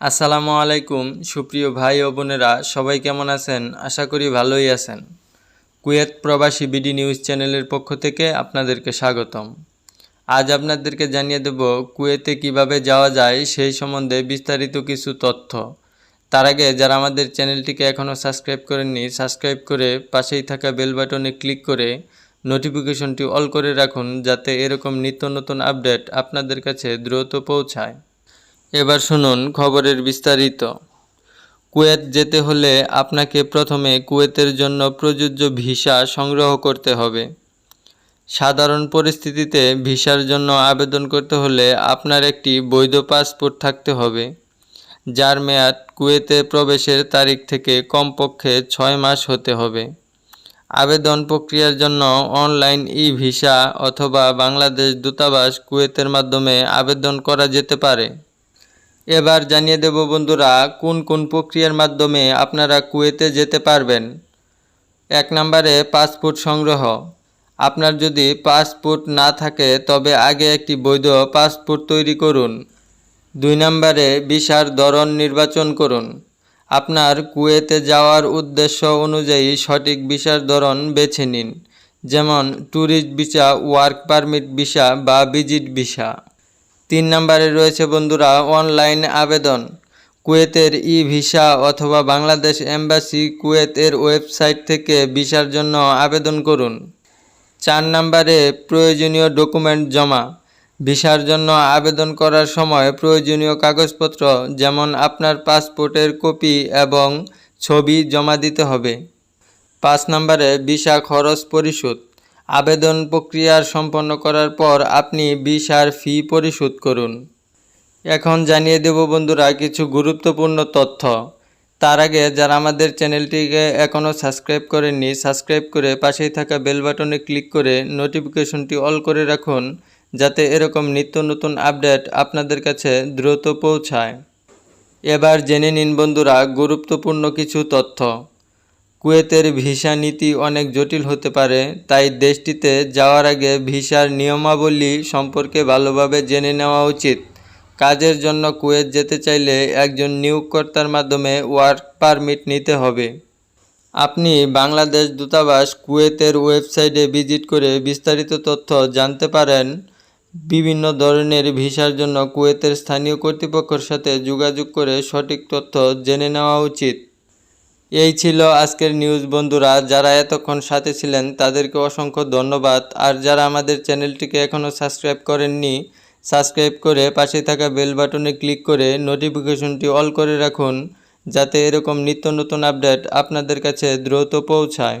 আসসালামু আলাইকুম, সুপ্রিয় ভাই ও বোনেরা, সবাই কেমন আছেন? আশা করি ভালোই আছেন। কুয়েত প্রবাসী বিডি নিউজ চ্যানেলের পক্ষ থেকে আপনাদেরকে স্বাগতম। আজ আপনাদেরকে জানিয়ে দেব কুয়েতে কীভাবে যাওয়া যায় সেই সম্বন্ধে বিস্তারিত কিছু তথ্য। তার আগে যারা আমাদের চ্যানেলটিকে এখনও সাবস্ক্রাইব করেননি, সাবস্ক্রাইব করে পাশেই থাকা বেল বাটনে ক্লিক করে নোটিফিকেশনটি অল করে রাখুন, যাতে এরকম নিত্য নতুন আপডেট আপনাদের কাছে দ্রুত পৌঁছায়। এবার শুনুন খবরের বিস্তারিত। কুয়েত যেতে হলে আপনাকে প্রথমে কুয়েতের জন্য প্রযোজ্য ভিসা সংগ্রহ করতে হবে। সাধারণ পরিস্থিতিতে ভিসার জন্য আবেদন করতে হলে আপনার একটি বৈধ পাসপোর্ট থাকতে হবে, যার মেয়াদ কুয়েতে প্রবেশের তারিখ থেকে কমপক্ষে ছয় মাস হতে হবে। আবেদন প্রক্রিয়ার জন্য অনলাইন ই ভিসা অথবা বাংলাদেশ দূতাবাস কুয়েতের মাধ্যমে আবেদন করা যেতে পারে। এবার জানিয়ে দেব বন্ধুরা, কোন কোন প্রক্রিয়ার মাধ্যমে আপনারা কুয়েতে যেতে পারবেন? এক নম্বরে পাসপোর্ট সংগ্রহ। আপনার যদি পাসপোর্ট না থাকে, তবে আগে একটি বৈধ পাসপোর্ট তৈরি করুন। দুই নম্বরে ভিসার ধরন নির্বাচন করুন। আপনার কুয়েতে যাওয়ার উদ্দেশ্য অনুযায়ী সঠিক ভিসার ধরন বেছে নিন, যেমন tourist visa, work permit visa বা ভিজিট ভিসা। তিন নম্বরে রয়েছে বন্ধুরা অনলাইন আবেদন। কুয়েতের ই ভিসা অথবা বাংলাদেশ এম্বাসি কুয়েতের ওয়েবসাইট থেকে ভিসার জন্য আবেদন করুন। চার নম্বরে প্রয়োজনীয় ডকুমেন্ট জমা। ভিসার জন্য আবেদন করার সময় প্রয়োজনীয় কাগজপত্র, যেমন আপনার পাসপোর্টের কপি এবং ছবি জমা দিতে হবে। পাঁচ নম্বরে ভিসা খরচ পরিশোধ। আবেদন প্রক্রিয়ার সম্পন্ন করার পর আপনি ভিসার ফি পরিশোধ করুন। এখন জানিয়ে দেব বন্ধুরা কিছু গুরুত্বপূর্ণ তথ্য। তার আগে যারা আমাদের চ্যানেলটিকে এখনও সাবস্ক্রাইব করেননি, সাবস্ক্রাইব করে পাশেই থাকা বেল বাটনে ক্লিক করে নোটিফিকেশনটি অল করে রাখুন, যাতে এরকম নিত্য নতুন আপডেট আপনাদের কাছে দ্রুত পৌঁছায়। এবার জেনে নিন বন্ধুরা গুরুত্বপূর্ণ কিছু তথ্য। কুয়েতের ভিসা নীতি অনেক জটিল হতে পারে, তাই দেশটিতে যাওয়ার আগে ভিসার নিয়মাবলী সম্পর্কে ভালোভাবে জেনে নেওয়া উচিত। কাজের জন্য কুয়েত যেতে চাইলে একজন নিয়োগকর্তার মাধ্যমে ওয়ার্ক পারমিট নিতে হবে। আপনি বাংলাদেশ দূতাবাস কুয়েতের ওয়েবসাইটে ভিজিট করে বিস্তারিত তথ্য জানতে পারেন। বিভিন্ন ধরনের ভিসার জন্য কুয়েতের স্থানীয় কর্তৃপক্ষের সাথে যোগাযোগ করে সঠিক তথ্য জেনে নেওয়া উচিত। এই ছিল আজকের নিউজ বন্ধুরা। যারা এতক্ষণ সাথে ছিলেন, তাদেরকে অসংখ্য ধন্যবাদ। আর যারা আমাদের চ্যানেলটিকে এখনও সাবস্ক্রাইব করেননি সাবস্ক্রাইব করে পাশে থাকা বেল বাটনে ক্লিক করে নোটিফিকেশনটি অল করে রাখুন, যাতে এরকম নিত্য নতুন আপডেট আপনাদের কাছে দ্রুত পৌঁছায়।